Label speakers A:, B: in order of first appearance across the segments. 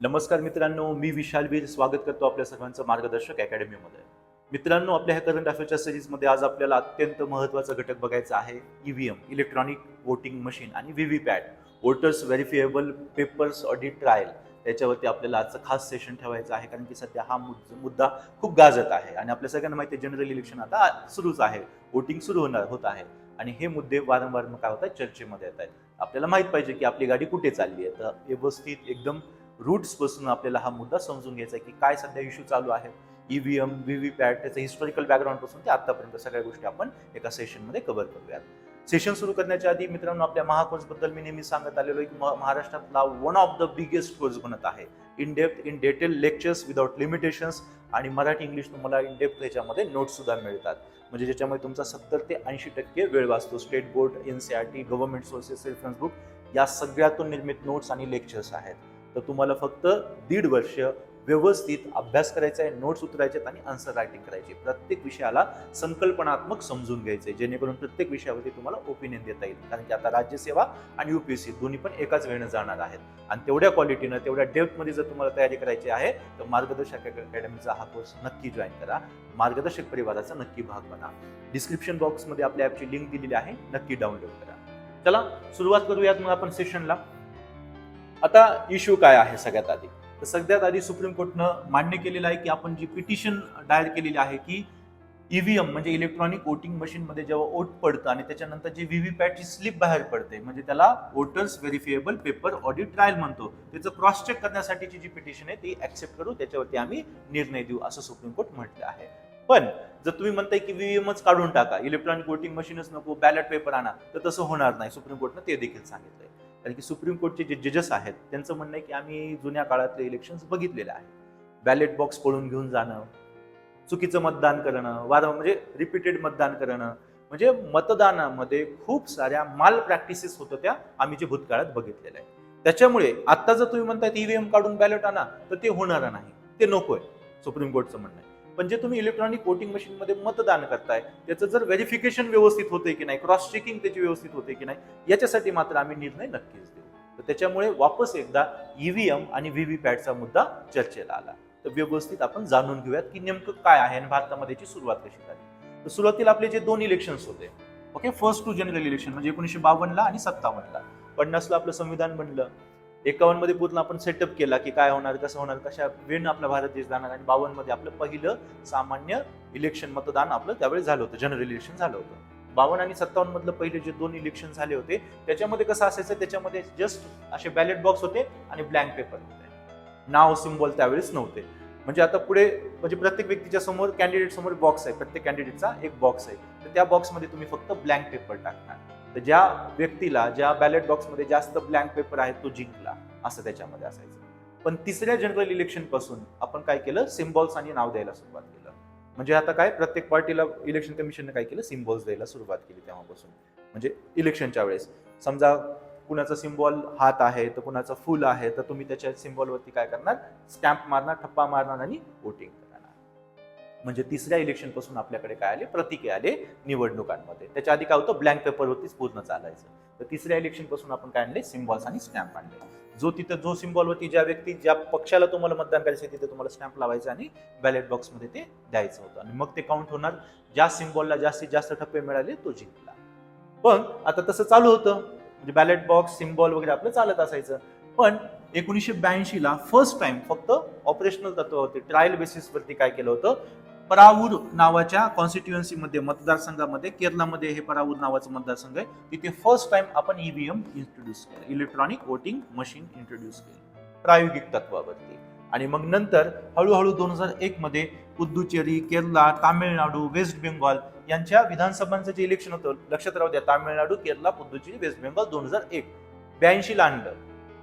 A: नमस्कार मित्रांनो मी विशाल वीर. स्वागत करतो आपल्या सर्वांचं मार्गदर्शक अकॅडमीमध्ये. मित्रांनो आपल्या ह्या करंट अफेअरच्या सिरीजमध्ये आज आपल्याला अत्यंत महत्त्वाचा घटक बघायचा आहे E V M electronic voting machine आणि V V PAT voters verifiable papers audit trial त्याच्यावरती आपल्याला आजचं खास सेशन ठेवायचं आहे कारण की सध्या हा मुद्दा खूप गाजत आहे. आणि आपल्या सगळ्यांना माहिती आहे जनरल इलेक्शन आता सुरूच आहे. वोटिंग सुरू होणार होत आहे. आणि हे मुद्दे वारंवार मग काय होत आहे चर्चेमध्ये येत आहेत. आपल्याला माहीत पाहिजे की आपली गाडी कुठे चालली आहे? तर व्यवस्थित एकदम रूट्सपासून आपल्याला हा मुद्दा समजून घ्यायचा आहे की काय सध्या इश्यू चालू आहे. ईव्हीएम पॅट त्याचं हिस्टॉरिकल बॅकग्राऊंडपासून ते आत्तापर्यंत सगळ्या गोष्टी आपण एका सेशनमध्ये कव्हर करूयात. सेशन सुरू करण्याच्या आधी मित्रांनो आपल्या महाकोर्सबद्दल मी नेहमी सांगत आलेलो आहे की म- महाराष्ट्रातला one of the biggest course बनत आहे. In depth in detail lectures without limitations आणि मराठी इंग्लिश तुम्हाला इन डेप्थ ह्याच्यामध्ये नोट्ससुद्धा मिळतात. म्हणजे ज्याच्यामध्ये तुमचा सत्तर ते ऐंशी टक्के वेळ वाचतो. State board N C R T government sources reference book या सगळ्यातून निर्मित नोट्स आणि लेक्चर्स आहेत. तर तुम्हाला फक्त दीड वर्ष व्यवस्थित अभ्यास करायचा आहे नोट्स उतरायचे आणि आन्सर रायटिंग करायचे प्रत्येक विषयाला संकल्पनात्मक समजून घ्यायचे जेणेकरून प्रत्येक विषयावरती तुम्हाला ओपिनियन देता येईल. कारण की आता राज्यसेवा आणि युपीएससी दोन्ही पण एकाच वेळेनं जाणार आहेत. आणि तेवढ्या क्वालिटीनं तेवढ्या डेप्थमध्ये जर तुम्हाला तयारी करायची आहे तर मार्गदर्शक अकॅडमीचा हा कोर्स नक्की जॉईन करा. मार्गदर्शक परिवाराचा नक्की भाग बना. डिस्क्रिप्शन बॉक्समध्ये आपल्या ॲपची लिंक दिलेली आहे नक्की डाउनलोड करा. चला सुरुवात करूयात मग आपण सेशनला आता इश्यू काय आहे सगळ्यात आधी? तर सगळ्यात आधी सुप्रीम कोर्टनं मान्य केलेलं आहे की आपण जी पिटिशन दायर केलेली आहे की ईव्हीएम म्हणजे इलेक्ट्रॉनिक वोटिंग मशीनमध्ये जेव्हा वोट पडतं आणि त्याच्यानंतर जी व्हीव्हीपॅटची स्लिप बाहेर पडते म्हणजे त्याला voters verifiable paper audit trial म्हणतो. त्याचं क्रॉस चेक करण्यासाठीची जी पिटिशन आहे ती ऍक्सेप्ट करू त्याच्यावरती आम्ही निर्णय देऊ असं सुप्रीम कोर्ट म्हटलं आहे. पण जर तुम्ही म्हणताय की व्हीएमच काढून टाका इलेक्ट्रॉनिक वोटिंग मशीनच नको बॅलेट पेपर आणा तर तसं होणार नाही सुप्रीम कोर्टनं ते देखील सांगितलंय. कारण की सुप्रीम कोर्टचे जे जजेस आहेत त्यांचं म्हणणं आहे की आम्ही जुन्या काळातले इलेक्शन्स बघितलेले आहेत. बॅलेट बॉक्स पळून घेऊन जाणं चुकीचं मतदान करणं वारंवार म्हणजे रिपीटेड मतदान करणं म्हणजे मतदानामध्ये खूप साऱ्या माल प्रॅक्टिसेस होत त्या आम्ही जे भूतकाळात बघितलेलं आहे. त्याच्यामुळे आता जर तुम्ही म्हणताय ईव्हीएम काढून बॅलेट आणा तर ते होणार नाही. ते नको आहे सुप्रीम कोर्टचं म्हणणं आहे. पण जे तुम्ही इलेक्ट्रॉनिक वोटिंग मशीनमध्ये मतदान करताय त्याचं जर व्हेरिफिकेशन व्यवस्थित होते की नाही क्रॉस चेकिंग त्याची व्यवस्थित होते की नाही याच्यासाठी मात्र आम्ही निर्णय नक्कीच देऊ. तर त्याच्यामुळे वापस एकदा ईव्हीएम आणि व्ही व्ही पॅटचा मुद्दा चर्चेला आला. तर व्यवस्थित आपण जाणून घेऊयात की नेमकं काय आहे आणि भारतामध्ये याची सुरुवात कशी झाली. तर सुरुवातीला आपले जे दोन इलेक्शन्स होते okay first two general election म्हणजे एकोणीसशे बावन्नला आणि सत्तावन्नला. पन्नासला आपलं संविधान बनलं एकावन्नमध्ये पूर्ण आपण सेटअप केला की काय होणार कसं होणार कशा वेळ आपला भारत देश जाणार आणि बावन्नमध्ये आपलं पहिलं सामान्य इलेक्शन मतदान आपलं त्यावेळी झालं होतं जनरल इलेक्शन झालं होतं. बावन्न आणि सत्तावन्न मधलं पहिले जे दोन इलेक्शन झाले होते त्याच्यामध्ये कसं असायचं त्याच्यामध्ये जस्ट असे बॅलेट बॉक्स होते आणि ब्लँक पेपर होते. नाव सिम्बॉल त्यावेळेस नव्हते. म्हणजे आता पुढे म्हणजे प्रत्येक व्यक्तीच्या समोर कॅन्डिडेट समोर बॉक्स आहे प्रत्येक कॅन्डिडेटचा एक बॉक्स आहे. तर त्या बॉक्समध्ये तुम्ही फक्त ब्लँक पेपर टाकणार. तर ज्या व्यक्तीला ज्या बॅलेट बॉक्समध्ये जास्त ब्लँक पेपर आहेत तो जिंकला. असं त्याच्यामध्ये असायचं. पण तिसऱ्या जनरल इलेक्शनपासून आपण काय केलं? सिम्बॉल्स आणि नाव द्यायला सुरुवात केलं. म्हणजे आता काय? प्रत्येक पार्टीला इलेक्शन कमिशनने काय केलं? सिम्बॉल्स द्यायला सुरुवात केली तेव्हापासून. म्हणजे इलेक्शनच्या वेळेस. समजा कुणाचा सिम्बॉल हात आहे तर कुणाचा फुल आहे तर तुम्ही त्याच्या सिम्बॉलवरती काय करणार? स्टॅम्प मारणार ठप्पा मारणार आणि वोटिंग करणार. म्हणजे तिसऱ्या इलेक्शनपासून आपल्याकडे काय आले? प्रतीके आले निवडणुकांमध्ये. त्याच्या आधी काय होतं? ब्लँक पेपरवरतीच पूर्ण चालायचं. तर तिसऱ्या इलेक्शनपासून आपण काय आणले? सिम्बॉल्स आणि स्टॅम्प आणले. जो तिथं जो सिम्बॉलवरती ज्या व्यक्ती ज्या पक्षाला तुम्हाला मतदान करायचं आहे, तिथे तुम्हाला स्टॅम्प लावायचं आणि बॅलेट बॉक्समध्ये ते द्यायचं होतं. आणि मग ते काउंट होणार. ज्या सिम्बॉलला जास्तीत जास्त टप्पे मिळाले तो जिंकला. पण आता तसं चालू होतं. म्हणजे बॅलेट बॉक्स सिम्बॉल वगैरे आपलं चालत असायचं. पण एकोणीसशे ब्याऐंशीला फर्स्ट टाइम फक्त ऑपरेशनल तत्वावरती ट्रायल बेसिसवरती काय केलं होतं? परावूर नावाच्या कॉन्स्टिट्युएन्सीमध्ये मतदारसंघामध्ये केरलामध्ये हे परावूर नावाचं मतदारसंघ आहे. तिथे फर्स्ट टाइम आपण ईव्हीएम इंट्रोड्यूस केलं. इलेक्ट्रॉनिक वोटिंग मशीन इंट्रोड्यूस केलं. प्रायोगिक तत्वावरती. आणि मग नंतर हळूहळू दोन हजार एक मध्ये पुद्दुचेरी केरला तामिळनाडू वेस्ट बेंगॉल यांच्या विधानसभांचं जे इलेक्शन होतं लक्षात राहू द्या तामिळनाडू केरला पुद्दुचेरी वेस्ट बेंगॉल दोन हजार एक. ब्याऐंशीला आणलं.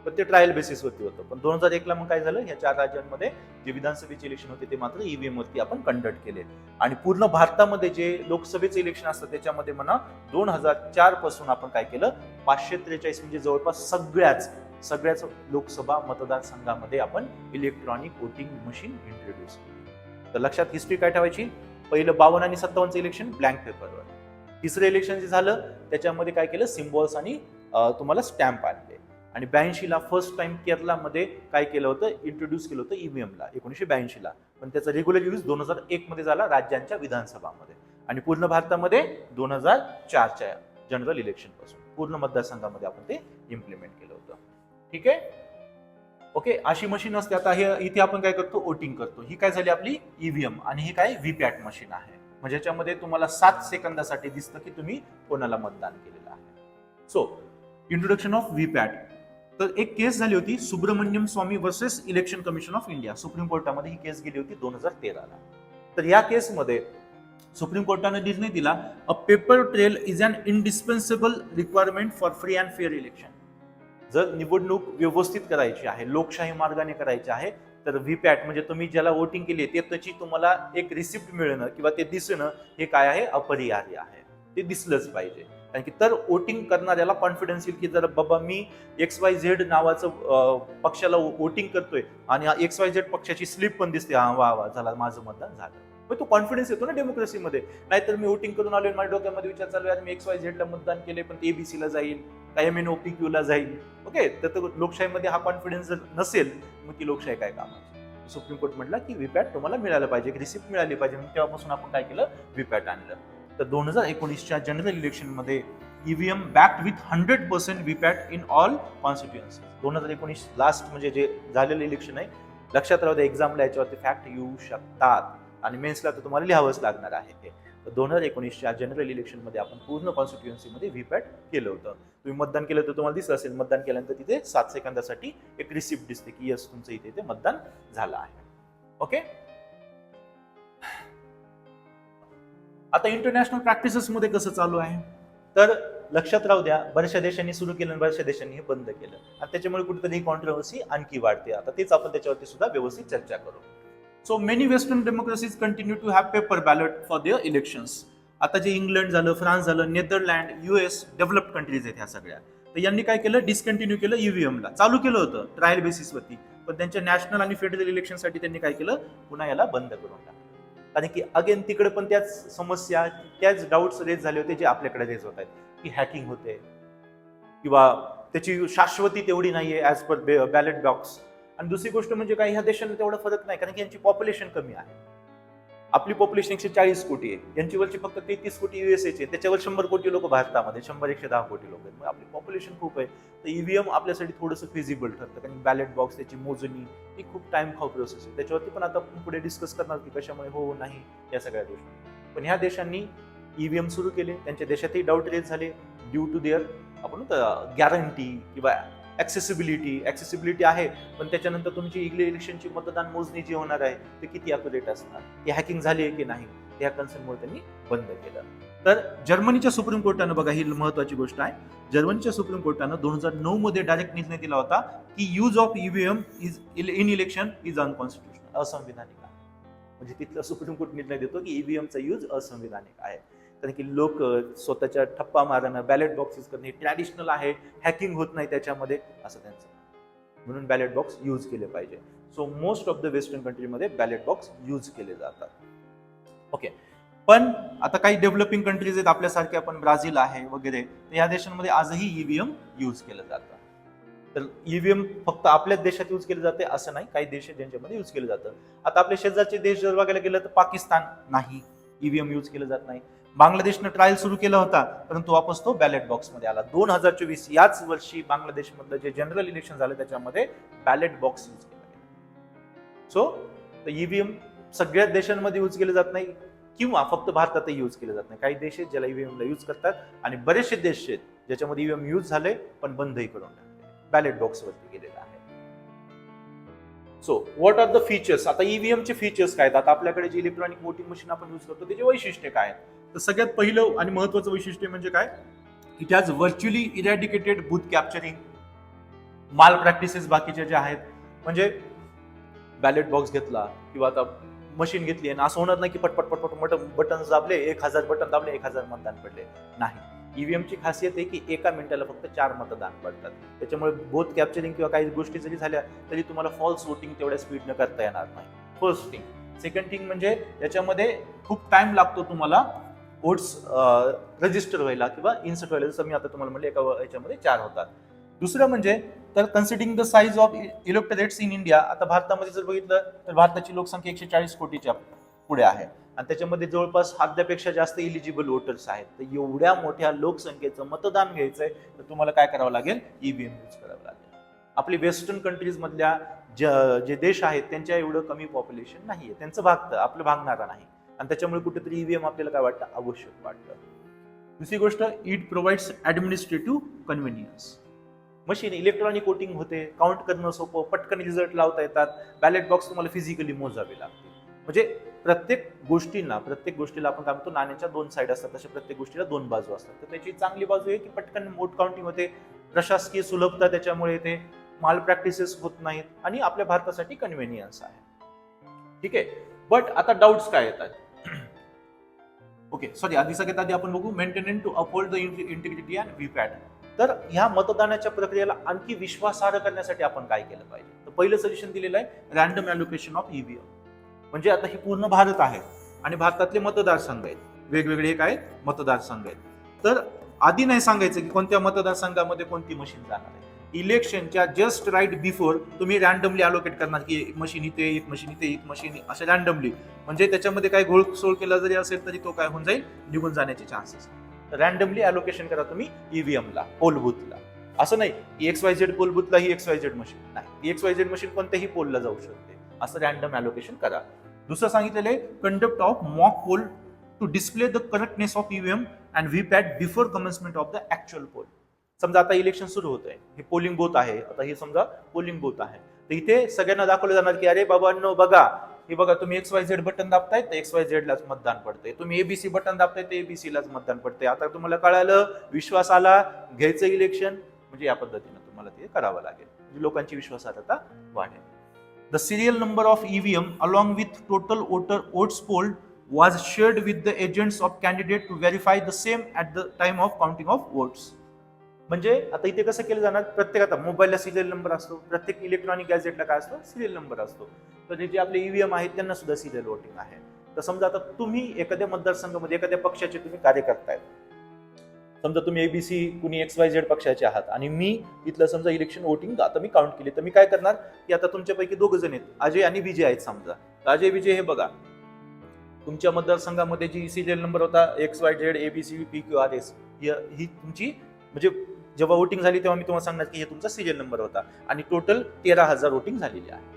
A: पण ते ट्रायल बेसिसवरती होतं. पण दोन हजार एकला मग काय झालं? ह्या चार राज्यांमध्ये जे विधानसभेचे इलेक्शन होते ते मात्र ईव्हीएम वरती आपण कंडक्ट केले. आणि पूर्ण भारतामध्ये जे लोकसभेचे इलेक्शन असतं त्याच्यामध्ये म्हणा दोन हजार चारपासून आपण काय केलं? पाचशे त्रेचाळीस म्हणजे जवळपास सगळ्याच सगळ्याच लोकसभा मतदारसंघामध्ये आपण इलेक्ट्रॉनिक वोटिंग मशीन इंट्रोड्यूस केली. तर लक्षात हिस्ट्री काय ठेवायची? पहिलं बावन्न आणि सत्तावन्नचं इलेक्शन ब्लँक पेपरवर तिसरं इलेक्शन जे झालं त्याच्यामध्ये काय केलं? सिम्बॉल्स आणि तुम्हाला स्टॅम्प आणले. आणि ब्याऐंशीला फर्स्ट टाइम केरलामध्ये काय केलं होतं? इंट्रोड्यूस केलं होतं ईव्हीएमला एकोणीसशे ब्याऐंशीला. पण त्याचा रेग्युलर यूज दोन हजार एकमध्ये झाला राज्यांच्या विधानसभामध्ये. आणि पूर्ण भारतामध्ये दोन हजार चारच्या जनरल इलेक्शनपासून पूर्ण मतदारसंघामध्ये आपण ते इम्प्लिमेंट केलं होतं. ठीक आहे? ओके अशी मशीन असते. आता हे इथे आपण काय करतो? वोटिंग करतो. ही काय झाली आपली? ईव्हीएम आणि ही काय? व्हीपॅट मशीन आहे. म्हणजे याच्यामध्ये तुम्हाला सात सेकंदासाठी दिसतं की तुम्ही कोणाला मतदान केलेलं आहे. सो इंट्रोडक्शन ऑफ व्हीपॅट तर एक केस झाली होती Subramanian Swamy versus election commission of India. Supreme कोर्टामध्ये ही केस गेली होती दोन हजार तेराला. तर या केसमध्ये सुप्रीम कोर्टाने निर्णय दिला a paper trail is an indispensable requirement for free and fair election जर निवडणूक व्यवस्थित करायची आहे लोकशाही मार्गाने करायची आहे तर व्हीपॅट म्हणजे तुम्ही ज्याला वोटिंग केली ते त्याची तुम्हाला एक रिसिप्ट मिळणं किंवा ते दिसणं हे काय आहे? अपरिहार्य आहे. ते दिसलंच पाहिजे. कारण की तर वोटिंग करणाऱ्याला कॉन्फिडन्स येईल की जर बाबा मी एक्स वाय झेड नावाचं पक्षाला वोटिंग करतोय आणि एक्स वाय झेड पक्षाची स्लिप पण दिसते. हा वा वा झाला माझं मतदान झालं. मग तो कॉन्फिडन्स येतो ना डेमोक्रेसीमध्ये नाहीतर मी वोटिंग करून आलो माझ्या डोक्यामध्ये विचार चालू आहे मी एक्स वाय झेडला मतदान केले पण ते एबीसी जाईल काय एम एन ओ पी क्यूला जाईल. ओके तर लोकशाहीमध्ये हा कॉन्फिडन्स जर नसेल मग ती लोकशाही काय कामाची? सुप्रीम कोर्ट म्हटलं की व्हीपॅट तुम्हाला मिळालं पाहिजे रिसिप्ट मिळाली पाहिजे. म्हणून तेव्हापासून आपण काय केलं? व्हीपॅट आणलं. तर दोन हजार एकोणीसच्या general इलेक्शनमध्ये EVM back with hundred percent VVPAT in all constituency दोन हजार एकोणीस लास्ट म्हणजे जे झालेलं इलेक्शन आहे लक्षात राहू द्या एक्झामला याच्यावरती फॅक्ट येऊ शकतात. आणि मेन्सला तर तुम्हाला लिहावंच लागणार आहे ते तर दोन हजार एकोणीसच्या जनरल इलेक्शनमध्ये आपण पूर्ण कॉन्स्टिट्युएन्सीमध्ये व्हीपॅट केलं होतं. तुम्ही मतदान केलं तर तुम्हाला दिसलं असेल मतदान केल्यानंतर तिथे सात सेकंदासाठी एक रिसिप्ट दिसते की यस तुमचं इथे ते मतदान झालं आहे. ओके आता इंटरनॅशनल प्रॅक्टिसेस मध्ये कसं चालू आहे? तर लक्षात राहू द्या बऱ्याचशा देशांनी सुरू केलं आणि बऱ्याचशा देशांनी हे बंद केलं. आणि त्याच्यामुळे कुठेतरी कॉन्ट्रोवर्सी आणखी वाढते. आता तेच आपण त्याच्यावरती सुद्धा व्यवस्थित चर्चा करू. So many western democracies continue to have paper ballot for their elections आता जे इंग्लंड झालं फ्रान्स झालं नेदरलँड युएस डेव्हलप कंट्रीज आहेत ह्या सगळ्या. तर यांनी काय केलं? डिस्कंटिन्यू केलं ईव्हीएमला चालू केलं होतं ट्रायल बेसिसवरती पण त्यांच्या नॅशनल आणि फेडरल इलेक्शनसाठी त्यांनी काय केलं? पुन्हा याला बंद करून टाकलं. कारण की अगेन तिकडे पण त्याच समस्या त्याच डाऊट्स रेज झाले होते जे आपल्याकडे रेज होत आहेत. की हॅकिंग होते. किंवा त्याची शाश्वती तेवढी नाही आहे ॲज पर बॅलेट बॉक्स आणि दुसरी गोष्ट म्हणजे काय ह्या देशांना तेवढा फरक नाही कारण की यांची पॉप्युलेशन कमी आहे. आपली पॉप्युलेशन एकशे चाळीस कोटी आहे. यांच्यावरची फक्त तेहतीस कोटी युएसएचे त्याच्यावर शंभर कोटी लोक भारतामध्ये शंभर एकशे दहा कोटी लोक आहेत. मग आपली पॉप्युलेशन खूप आहे. तर ईव्हीएम आपल्यासाठी थोडंसं फिजिबल ठरतं. कारण बॅलेट बॉक्स त्याची मोजणी ही खूप टाइम खाऊ प्रोसेस आहे. त्याच्यावरती पण आता आपण पुढे डिस्कस करणार की कशामुळे हो नाही या सगळ्या गोष्टी. पण ह्या देशांनी ईव्हीएम सुरू केले. त्यांच्या देशातही डाऊट रेज झाले. ड्यू टू देअर आपण गॅरंटी uh, किंवा ॲक्सेसिबिलिटी ॲक्सेसिबिलिटी आहे पण त्याच्यानंतर तुमची इलेक्शनची मतदान मोजणी जी होणार आहे ते किती अक्युरेट असणार? हे हॅकिंग झाली आहे की नाही? या कन्सर्नमुळे त्यांनी बंद केलं. तर जर्मनीच्या सुप्रीम कोर्टानं बघा ही महत्वाची गोष्ट आहे. जर्मनीच्या सुप्रीम कोर्टानं दोन हजार नऊ मध्ये डायरेक्ट निर्णय दिला होता की use of EVM is in election is unconstitutional असंविधानिक आहे. म्हणजे तिथलं सुप्रीम कोर्ट निर्णय देतो की ईव्हीएमचा यूज असंविधानिक आहे. कारण की लोक स्वतःच्या ठप्पा मारणं बॅलेट बॉक्सेस करणं हे ट्रॅडिशनल आहे हॅकिंग होत नाही त्याच्यामध्ये असं त्यांचं म्हणून बॅलेट बॉक्स यूज केले पाहिजे. So most of the western कंट्रीमध्ये बॅलेट बॉक्स यूज केले जातात. ओके पण आता काही डेव्हलपिंग कंट्रीज आहेत आपल्यासारख्या आपण ब्राझील आहे वगैरे तर या देशांमध्ये आजही ईव्हीएम यूज केलं जातं. तर ईव्हीएम फक्त आपल्याच देशात यूज केलं जाते असं नाही काही देश आहेत ज्यांच्यामध्ये यूज केलं जातं. आता आपल्या शेजारचे देश जर बघायला गेलं तर पाकिस्तान नाही ईव्हीएम यूज केलं जात नाही. बांगलादेशनं ट्रायल सुरू केला होता परंतु वापस तो बॅलेट बॉक्समध्ये आला. दोन हजार चोवीस याच वर्षी बांगलादेशमधलं जे जनरल इलेक्शन झालं त्याच्यामध्ये बॅलेट बॉक्स यूज केला गेला. सो ईव्हीएम सगळ्याच देशांमध्ये यूज केलं जात नाही किंवा फक्त भारतातही यूज केलं जात नाही. काही देश आहेत ज्याला ईव्हीएमला यूज करतात आणि बरेचसे देश आहेत ज्याच्यामध्ये ईव्हीएम यूज झाले पण बंदही करून टाकले बॅलेट बॉक्सवरती गेलेलं आहे. So what are the features आता ईव्हीएमचे फीचर्स काय आहेत? आता आपल्याकडे जे इलेक्ट्रॉनिक वोटिंग मशीन आपण यूज करतो त्याचे वैशिष्ट्य काय आहेत? तर सगळ्यात पहिलं आणि महत्वाचं वैशिष्ट्य म्हणजे काय? की has virtually eradicated booth capturing malpractices बाकीचे जे आहेत. म्हणजे बॅलेट बॉक्स घेतला किंवा आता मशीन घेतली आणि असं होणार नाही की पटपट पटपट मट बटन दाबले एक हजार बटन दाबले एक हजार मतदान पडले. नाही. ईव्हीएमची खासियत आहे की एका मिनिटाला फक्त चार मतदान पडतात. त्याच्यामुळे बोथ कॅप्चरिंग किंवा काही गोष्टी जरी झाल्या तरी तुम्हाला फॉल्स वोटिंग तेवढ्या स्पीडनं करता येणार नाही. फर्स्ट थिंग सेकंड थिंग म्हणजे याच्यामध्ये खूप टाइम लागतो तुम्हाला वोट्स रजिस्टर व्हायला किंवा इन्सर्ट व्हायला जसं मी आता तुम्हाला म्हणलं एका याच्यामध्ये चार होतात. दुसरं म्हणजे तर considering the size of electorates in India आता भारतामध्ये जर बघितलं तर भारताची लोकसंख्या एकशे चाळीस कोटीच्या पुढे आहे. आणि त्याच्यामध्ये जवळपास अर्ध्यापेक्षा जास्त इलिजिबल वोटर्स आहेत. तर एवढ्या मोठ्या लोकसंख्येचं मतदान घ्यायचंय तर तुम्हाला काय करावं लागेल? ईव्हीएम यूज करावं लागेल. आपली वेस्टर्न कंट्रीजमधल्या ज- जे देश आहेत त्यांच्या एवढं कमी पॉप्युलेशन नाही आहे त्यांचं भागतं आपलं भागणारा नाही. आणि त्याच्यामुळे कुठेतरी ईव्हीएम आपल्याला काय वाटतं? आवश्यक वाटतं. दुसरी गोष्ट it provides administrative convenience machine electronic voting होते काउंट करणं सोपं पटकन रिझल्ट लावता येतात बॅलेट बॉक्स तुम्हाला फिजिकली मोजावे लागते म्हणजे प्रत्येक गोष्टींना प्रत्येक गोष्टीला आपण काय म्हणतो नाण्याच्या दोन साईड असतात तशा प्रत्येक गोष्टीला दोन बाजू असतात. तर त्याची चांगली बाजू आहे की पटकन वोट काउंटिंग होते प्रशासकीय सुलभता त्याच्यामुळे येते माल प्रॅक्टिसेस होत नाहीत आणि आपल्या भारतासाठी कन्व्हिनियन्स आहे. ठीक आहे? बट आता डाऊट्स काय येतात? ओके सॉरी आधी सगळ्यात आधी आपण बघू maintenance to uphold the integrity and VVPAT तर ह्या मतदानाच्या प्रक्रियेला आणखी विश्वासार्ह करण्यासाठी आपण काय केलं पाहिजे? तर पहिलं सजेशन दिलेलं आहे रॅन्डम अलोकेशन ऑफ ईव्हीएम म्हणजे आता हे पूर्ण भारत आहे आणि भारतातले मतदारसंघ आहेत. वेगवेगळे काय मतदारसंघ आहेत. तर आधी नाही सांगायचं की कोणत्या मतदारसंघामध्ये कोणती मशीन जाणार आहे. इलेक्शनच्या जस्ट राईट बिफोर तुम्ही रॅन्डमली अलोकेट करणार की एक मशीन इथे एक मशीन इथे एक मशीन असं रॅन्डमली म्हणजे त्याच्यामध्ये काही घोळसोळ केला जरी असेल तरी तो काय होऊन जाईल? निघून जाण्याचे चान्सेस रॅन्डमली अलोकेशन करा तुम्ही ईव्हीएमला पोल बूथला असं नाही की एक्स वाय झेड पोल बूथला ही एक्स वाय झेड मशीन नाही एक्स वाय झेड मशीन कोणत्याही पोलला जाऊ शकते. असं रॅन्डम अलोकेशन करा. दुसरं सांगितलेलं आहे conduct of mock poll to display the correctness of EVM and V PAT before commencement of the actual poll समजा आता इलेक्शन सुरू होत आहे हे पोलिंग बूथ आहे. आता हे समजा पोलिंग बूथ आहे. तर इथे सगळ्यांना दाखवलं जाणार की अरे बाबांनो बघा. हे बघा तुम्ही एक्स वाय झेड बटन दाबताय तर एक्स वाय झेडलाच मतदान पडतंय. तुम्ही एबीसी बटन दाबताय तर एबीसी लाच मतदान पडतंय. आता तुम्हाला कळालं विश्वास आला घ्यायचं इलेक्शन म्हणजे या पद्धतीनं तुम्हाला ते करावं लागेल. म्हणजे लोकांची विश्वासार्हता वाढेल the serial number of EVM along with total voter votes polled was shared with the agents of candidate to verify the same at the time of counting of votes म्हणजे आता इथे कसं केलं जाणार? प्रत्येक आता मोबाईलला सिरियल नंबर असतो प्रत्येक इलेक्ट्रॉनिक गॅजेटला काय असतो? सिरियल नंबर असतो. तर जे आपले ईव्हीएम आहेत त्यांना सुद्धा सिरियल वोटिंग आहे. तर समजा आता तुम्ही एखाद्या मतदारसंघामध्ये एखाद्या पक्षाचे तुम्ही कार्य करतायत समजा तुम्ही एबीसी कुणी एक्स वाय झेड पक्षाचे आहात आणि मी इथलं समजा इलेक्शन वोटिंग आता मी काउंट केली. तर मी काय करणार? की आता तुमच्यापैकी दोघं जण आहेत. अजय आणि विजय आहेत समजा. तर अजय विजय हे बघा. तुमच्या मतदारसंघामध्ये जी सिरियल नंबर होता X Y Z ABC P Q R S ही तुमची म्हणजे जेव्हा वोटिंग झाली तेव्हा मी तुम्हाला सांगणार की हे तुमचा सिरियल नंबर होता. आणि टोटल तेरा हजार वोटिंग झालेली आहे.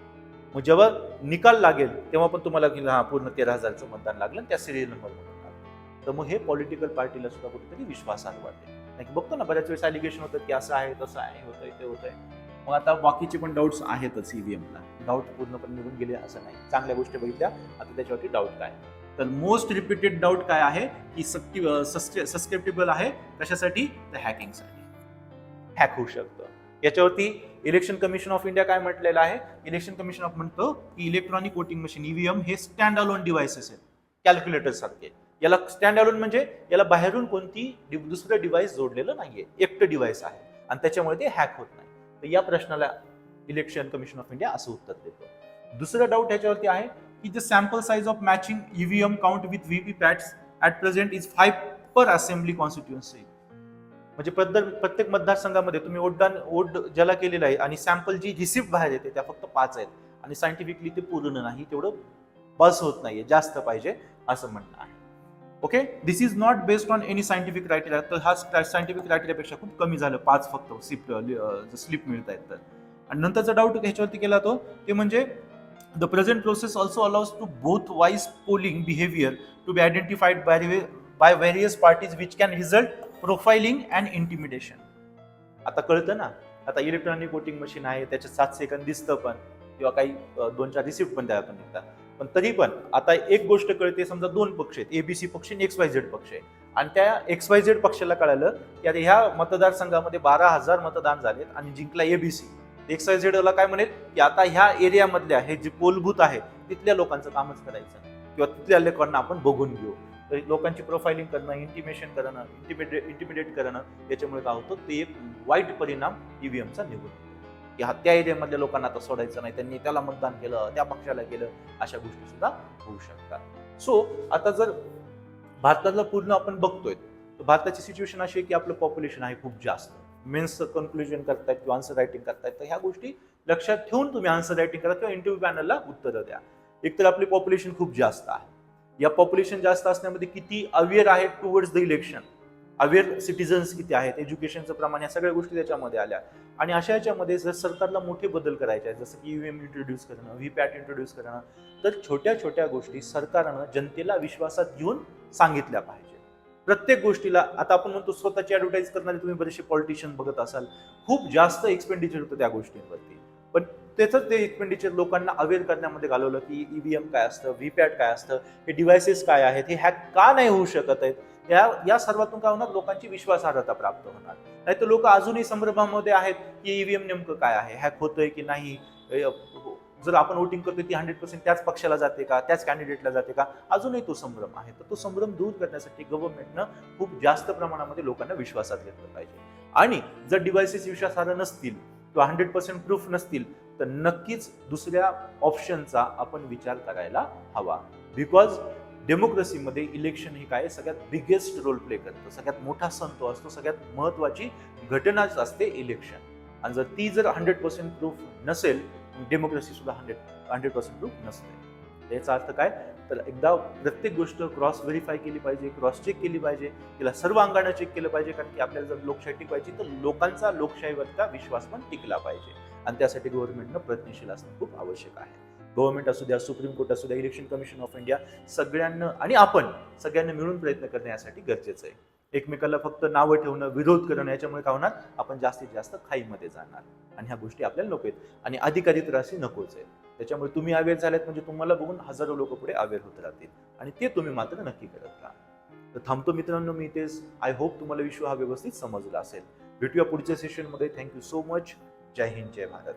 A: मग जेव्हा निकाल लागेल तेव्हा पण तुम्हाला की हा पूर्ण तेरा हजारचं मतदान लागलं आणि त्या सिरियल नंबर तर मग हे पॉलिटिकल पार्टीला सुद्धा कुठेतरी विश्वासार्ह वाटते नाही बघतो ना बऱ्याच वेळेस अलिगेशन होतं की असं आहे तसं आहे होतंय ते होतंय. मग आता बाकीचे पण डाऊट्स आहेतच ईव्हीएमला डाऊट पूर्णपणे निघून गेले असं नाही. चांगल्या गोष्टी बघितल्या आता त्याच्यावरती डाऊट काय? तर मोस्ट रिपीटेड डाऊट काय आहे? की सस्क्रिप्टेबल आहे? कशासाठी? तर हॅकिंगसाठी हॅक होऊ शकतं याच्यावरती इलेक्शन कमिशन ऑफ इंडिया काय म्हटलेलं आहे इलेक्शन कमिशन ऑफ म्हणतो की इलेक्ट्रॉनिक वोटिंग मशीन ईव्हीएम हे स्टँड अलोन डिव्हायसेस आहेत कॅल्क्युलेटर सारखे याला स्टँड अलोन म्हणजे याला बाहेरून कोणती दुसरं डिव्हाइस जोडलेलं नाहीये एकटं डिव्हाइस आहे आणि त्याच्यामुळे ते हॅक होत नाही तर या प्रश्नाला इलेक्शन कमिशन ऑफ इंडिया असं उत्तर देतं दुसरं डाऊट ह्याच्यावरती आहे की the sample size of matching EVM count with VP PATs at present is five per assembly constituency म्हणजे प्रत्येक प्रत्येक मतदारसंघामध्ये तुम्ही वोटदान वोट ज्याला केलेलं आहे आणि सॅम्पल जी रिसिप्ट बाहेर येते त्या फक्त पाच आहेत. आणि सायंटिफिकली ते पूर्ण नाही तेवढं बस होत नाहीये जास्त पाहिजे असं म्हणणं आहे. Okay this is not based on any scientific criteria तर हा सायंटिफिक क्रायटेरियापेक्षा खूप कमी झालं पाच फक्त स्लिप स्लिप मिळत आहेत तर. आणि नंतरचा डाऊट ह्याच्यावरती केला तो ते म्हणजे the present process also allows to both wise polling behaviour to be identified by by various parties which can result profiling and intimidation आता कळतं ना? आता इलेक्ट्रॉनिक वोटिंग मशीन आहे त्याच्यात सात सेकंद दिसतं पण किंवा काही दोन चार रिसिप्ट पण त्यातून पण निघतात. पण तरी पण आता एक गोष्ट कळते समजा दोन पक्ष आहेत एबीसी पक्ष आणि एक्स वाय झेड पक्ष आहे आणि त्या एक्स वाय झेड पक्षाला कळालं की आता ह्या मतदारसंघामध्ये बारा हजार मतदान झालेत आणि जिंकला एबीसी एक्स वाय झेडला काय म्हणेल? की आता ह्या एरियामधल्या हे जे पोलभूत आहे तिथल्या लोकांचं कामच करायचं. किंवा तिथल्या लोकांना आपण बघून घेऊ. लोकांची प्रोफाइलिंग करणं इंटिमेशन करणं इंटिमिडेट इंटिमिडेट करणं याच्यामुळे काय होतं? ते एक वाईट परिणाम ईव्हीएमचा निघून की हा त्या एरियामधल्या लोकांना आता सोडायचं नाही. त्यांनी त्याला मतदान केलं त्या पक्षाला केलं अशा गोष्टी सुद्धा होऊ शकतात. सो आता जर भारतातलं पूर्ण आपण बघतोय तर भारताची सिच्युएशन अशी आहे की आपलं पॉप्युलेशन आहे खूप जास्त. मेन्सचं कन्क्लुजन करतायत किंवा आन्सर रायटिंग करतायत तर ह्या गोष्टी लक्षात ठेवून तुम्ही आन्सर रायटिंग करा किंवा इंटरव्ह्यू पॅनलला उत्तरं द्या. एकतर आपली पॉप्युलेशन खूप जास्त आहे. या पॉप्युलेशन जास्त असण्यामध्ये किती अवेअर आहेत towards the election aware citizens किती आहेत? एज्युकेशनचं प्रमाण या सगळ्या गोष्टी त्याच्यामध्ये आल्या. आणि अशा याच्यामध्ये जर सरकारला मोठे बदल करायचे आहेत जसं की ईव्हीएम इंट्रोड्यूस करणं व्ही पॅट इंट्रोड्यूस करणं तर छोट्या छोट्या गोष्टी सरकारनं जनतेला विश्वासात घेऊन सांगितल्या पाहिजे. प्रत्येक गोष्टीला आता आपण म्हणतो स्वतःची ॲडव्हर्टाईज करणारे तुम्ही बरेचसे पॉलिटिशियन बघत असाल खूप जास्त एक्सपेंडिचर होतं त्या गोष्टींवरती. पण तेच ते एक्सपेंडिचर लोकांना अवेअर करण्यामध्ये घालवलं की ईव्हीएम काय असतं व्ही पॅट काय असतं हे डिव्हायसेस काय आहेत हे हॅक का नाही होऊ शकत आहेत या या सर्वातून काय होणार लोकांची विश्वासार्हता प्राप्त होणार. नाही तर लोक अजूनही संभ्रमामध्ये आहेत की ईव्हीएम नेमकं काय आहे हॅक होतंय की नाही जर आपण वोटिंग करतोय ती हंड्रेड पर्सेंट त्याच पक्षाला जाते का त्याच कॅन्डिडेटला जाते का अजूनही तो संभ्रम आहे. तर तो संभ्रम दूर करण्यासाठी गव्हर्नमेंटनं खूप जास्त प्रमाणामध्ये लोकांना विश्वासात घेतलं पाहिजे. आणि जर डिव्हायसेस विश्वासार्ह नसतील किंवा हंड्रेड पर्सेंट प्रूफ नसतील तर नक्कीच दुसऱ्या ऑप्शनचा आपण विचार करायला हवा. बिकॉज डेमोक्रेसीमध्ये इलेक्शन हे काय? सगळ्यात बिगेस्ट रोल प्ले करतं. सगळ्यात मोठा सण तो असतो. सगळ्यात महत्वाची घटनाच असते इलेक्शन आणि जर ती जर हंड्रेड पर्सेंट प्रूफ नसेल डेमोक्रेसी सुद्धा हंड्रेड हंड्रेड पर्सेंट प्रूफ नसते. याचा अर्थ काय? तर एकदा प्रत्येक गोष्ट क्रॉस व्हेरीफाय केली पाहिजे क्रॉस चेक केली पाहिजे तिला सर्व अंगाने चेक केलं पाहिजे कारण की आपल्याला जर लोकशाही टिकवायची तर लोकांचा लोकशाहीवरचा विश्वास पण टिकला पाहिजे. आणि त्यासाठी गव्हर्नमेंटनं प्रयत्नशील असणं खूप आवश्यक आहे. गव्हर्नमेंट असू द्या सुप्रीम कोर्ट असू द्या इलेक्शन कमिशन ऑफ इंडिया सगळ्यांना आणि आपण सगळ्यांना मिळून प्रयत्न करणं यासाठी गरजेचं आहे. एकमेकाला फक्त नावं ठेवणं विरोध करणं याच्यामुळे काय होणार? आपण जास्तीत जास्त खाईमध्ये जाणार. आणि ह्या गोष्टी आपल्याला नको आहेत. आणि अधिकारी तर अशी नकोच आहे त्याच्यामुळे तुम्ही अवेअर झालेत म्हणजे तुम्हाला बघून हजारो लोक पुढे अवेअर होत राहतील. आणि ते तुम्ही मात्र नक्की करत राहा. तर थांबतो मित्रांनो मी तेच आय होप तुम्हाला विश्व हा व्यवस्थित समजला असेल. भेटूया पुढच्या सेशनमध्ये थँक्यू सो मच जय हिंद जय भारत.